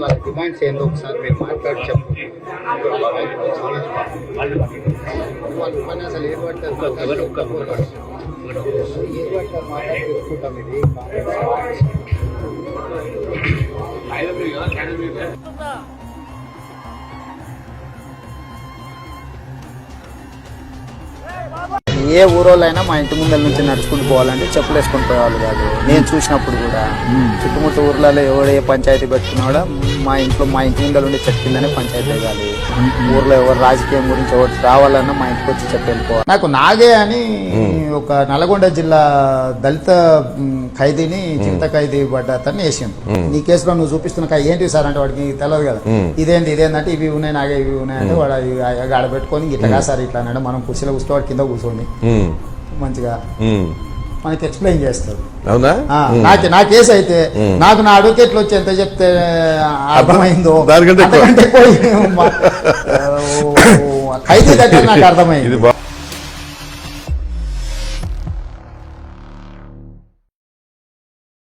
వాళ్ళ డిమాండ్స్ ఏందో ఒకసారి మీరు మాట్లాడి చెప్పు వాళ్ళు ఉపన్యాసాలు ఏ పట్టారు ఏ పట్టారు మాట్లాడి తెలుసుకుంటాం ఇది ఏ ఊరోళ్ళైనా మా ఇంటి ముందర నుంచి నడుచుకుంటూ పోవాలంటే చెప్పులు వేసుకొని పోయేవాళ్ళు కాదు. నేను చూసినప్పుడు కూడా. చుట్టుముట్టు ఊర్లలో ఎవడు ఏ పంచాయతీ పెట్టుకున్నా కూడా మా ఇంట్లో మా ఇంటి ముందర ఉండే చెట్టు కిందనే పంచాయతీ వేయాలి. ఊర్లో ఎవరు రాజకీయం గురించి ఎవరు రావాలన్నా మా ఇంటికి వచ్చి చెప్పి వెళ్ళిపోవాలి. నాకు నాగే అని ఒక నల్గొండ జిల్లా దళిత ఖైదీని జీవిత ఖైదీ పడ్డ అతన్ని వేసిండు నీ కేసులో నువ్వు చూపిస్తున్న ఏంటి సార్ అంటే వాడికి తెలియదు కదా. ఇదేంటి ఇదేంటంటే ఇవి ఉన్నాయి నాగే ఇవి ఉన్నాయి అంటే వాడు అవి ఆడ పెట్టుకొని ఇట్లా సార్ ఇట్లా అన్నాడు. మనం కుర్చీలో కూర్చో వాడు కింద కూర్చోండి. మంచిగా. మనకి ఎక్స్ప్లెయిన్ చేస్తారు. అవునా? నాకు నా కేసు అయితే నాకు నా అడ్వకేట్లు వచ్చి ఎంత చెప్తే అర్థమైందో దానికంటే ఖైదీ దగ్గర నాకు అర్థమైంది.